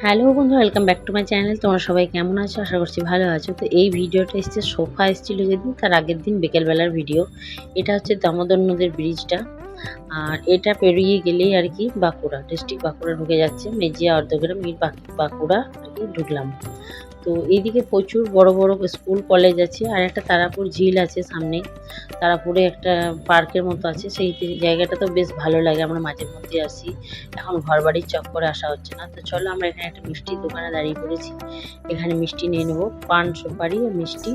Hello বন্ধু welcome back to my channel তোমরা সবাই কেমন আছো? আশা করছি ভালো আছো। তো এই ভিডিওটা এসছে, সোফা এসেছিল যেদিন, তার আগের দিন বিকেলবেলার ভিডিও এটা হচ্ছে দামোদর নদীর ব্রিজটা আর এটা পেরিয়ে গেলেই আর কি বাঁকুড়া। ডিস্ট্রিক্ট বাঁকুড়া ঢুকে যাচ্ছে। মেজিয়া, অর্ধগ্রাম এই বাঁক- বাঁকুড়া আর কি ঢুকলাম। তো এইদিকে প্রচুর বড় বড় স্কুল, কলেজ আছে আর একটা তারাপুর ঝিল আছে সামনে। তারাপুরে একটা পার্কের মতো আছে, সেই জায়গাটা তো বেশ ভালো লাগে, আমরা মাঝে মধ্যে আসি। এখন ঘর বাড়ির চক্করে আসা হচ্ছে না। তো চলো আমরা এখানে একটা মিষ্টির দোকানে দাঁড়িয়ে পড়েছি। এখানে মিষ্টি নিয়ে নেব, পান, সুপারি আর মিষ্টি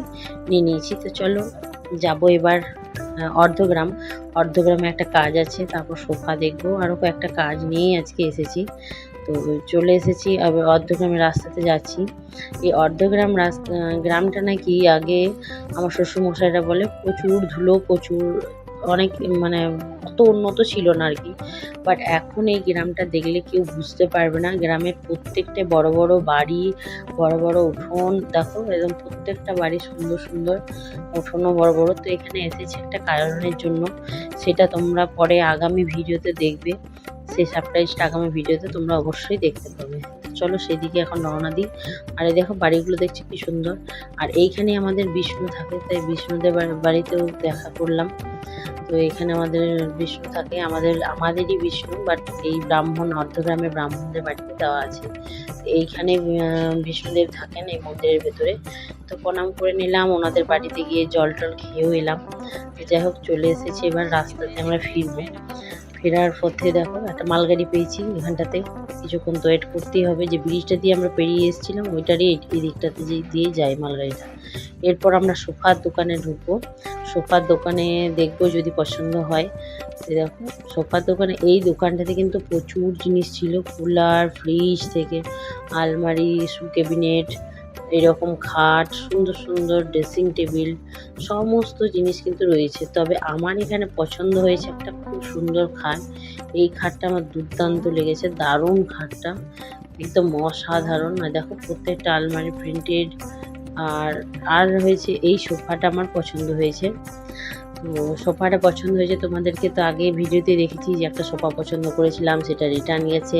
নিয়ে নিয়েছি। তো চলো যাব এবার অর্ধগ্রাম। অর্ধগ্রামে একটা কাজ আছে, তারপর সোফা দেখব। আরও কয়েকটা কাজ নিয়েই আজকে এসেছি। তো চলে এসেছি, আবার অর্ধগ্রামের রাস্তাতে যাচ্ছি। এই অর্ধগ্রাম রাস্তা গ্রামটা নাকি আগে আমার শ্বশুরমশাইরা বলে প্রচুর ধুলো, প্রচুর অনেক মানে অত উন্নত ছিল না আর কি বাট এখন এই গ্রামটা দেখলে কেউ বুঝতে পারবে না। গ্রামের প্রত্যেকটা বড় বড় বাড়ি, বড় বড় উঠোন, দেখো একদম প্রত্যেকটা বাড়ি সুন্দর সুন্দর উঠোনও বড় বড়। তো এখানে এসেছে একটা কারণের জন্য, সেটা তোমরা পরে আগামী ভিডিওতে দেখবে। সেই সারপ্রাইজটা আগামী ভিডিওতে তোমরা অবশ্যই দেখতে পাবে। চলো সেদিকে এখন রওনা দিই। আর দেখো, বাড়িগুলো দেখছি কি সুন্দর। আর এইখানে আমাদের বিষ্ণু থাকে, তাই বিষ্ণুদের বাড়িতেও দেখা করলাম। তো এখানে আমাদের বিষ্ণু থাকে। আমাদের, আমাদেরই বিষ্ণু বাট এই ব্রাহ্মণ অর্ধগ্রামের ব্রাহ্মণদের বাড়িতে দেওয়া আছে। এইখানে বিষ্ণুদেব থাকেন এই মন্দিরের ভেতরে। তো প্রণাম করে নিলাম, ওনাদের বাড়িতে গিয়ে জল টল খেয়েও এলাম। যাই হোক, চলে এসেছি এবার রাস্তাতে আমরা ফিরবো। ফেরার পথে দেখো, একটা মালগাড়ি পেয়েছি এখানটাতে। কিছুক্ষণ তো ওয়েট করতেই হবে। যে ব্রিজটা দিয়ে আমরা পেরিয়ে এসেছিলাম ওইটারই এই- দিকটাতে যে দিয়ে যায় মালগাড়িটা। এরপর আমরা সোফার দোকানে ঢুকবো। সোফার দোকানে দেখব যদি পছন্দ হয়। দেখো, সোফার দোকানে, এই দোকানটাতে কিন্তু প্রচুর জিনিস ছিল। কুলার ফ্রিজ থেকে আলমারি শু ক্যাবিনেট এরকম খাট, সুন্দর সুন্দর ড্রেসিং টেবিল সমস্ত জিনিস কিন্তু রয়েছে। তবে আমার এখানে পছন্দ হয়েছে একটা খুব সুন্দর খাট। এই খাটটা আমার দুর্দান্ত লেগেছে, দারুণ খাটটা, একদম অসাধারণ। আর দেখো প্রত্যেকটা আলমারি প্রিন্টেড আর আর হয়েছে এই সোফাটা আমার পছন্দ হয়েছে। তো সোফাটা পছন্দ হয়েছে। তোমাদেরকে তো আগে ভিডিওতে দেখেছি যে একটা সোফা পছন্দ করেছিলাম, সেটা রিটার্ন গেছে।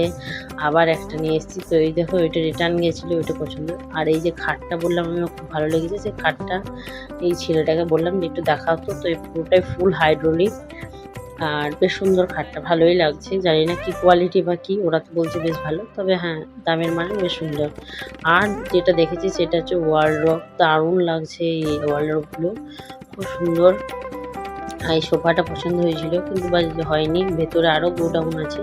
আবার একটা নিয়ে এসেছি। তো এই দেখো ওইটা রিটার্ন গিয়েছিল ওইটা পছন্দ। আর এই যে খাটটা বললাম, আমার খুব ভালো লেগেছে সেই খাটটা। এই ছেলেটাকে বললাম যে, একটু দেখাও তো। তো এই পুরোটাই ফুল হাইড্রোলিক আর বেশ সুন্দর খাটটা, ভালোই লাগছে। জানি না কি কোয়ালিটি বা কি, ওরা তো বলছে বেশ ভালো। তবে হ্যাঁ দামের মানে বেশ সুন্দর। আর যেটা দেখেছি, সেটা হচ্ছে ওয়ার্ল্ডরপ দারুণ লাগছে এই ওয়ার্ল্ডরপগুলো খুব সুন্দর। এই সোফাটা পছন্দ হয়েছিল, কিন্তু বা হয়নি। ভেতরে আরও গোডাউন আছে।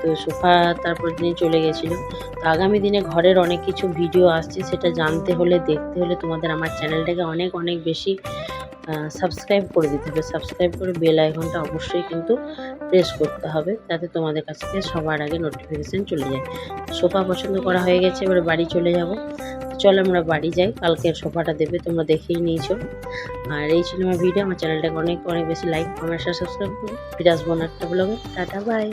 তো সোফা তারপর দিনে চলে গেছিল তো আগামী দিনে ঘরের অনেক কিছু ভিডিও আসছে, সেটা জানতে হলে, দেখতে হলে তোমাদের আমার চ্যানেলটাকে অনেক অনেক বেশি সাবস্ক্রাইব করে দিতে হবে। সাবস্ক্রাইব করে বেল আইকনটা অবশ্যই কিন্তু প্রেস করতে হবে, যাতে তোমাদের কাছ থেকে সবার আগে নোটিফিকেশান চলে যায়। সোফা পছন্দ করা হয়ে গেছে, এবার বাড়ি চলে যাব। চলো আমরা বাড়ি যাই, কালকের সোফাটা দেবে, তোমরা দেখেই নিয়েছো। আর এই ছিল আমার ভিডিও আমার চ্যানেলটাকে অনেক অনেক বেশি লাইক কমেন্ট সাবস্ক্রাইব করো। ফিরে আসব একটা ব্লগে টাটা বাই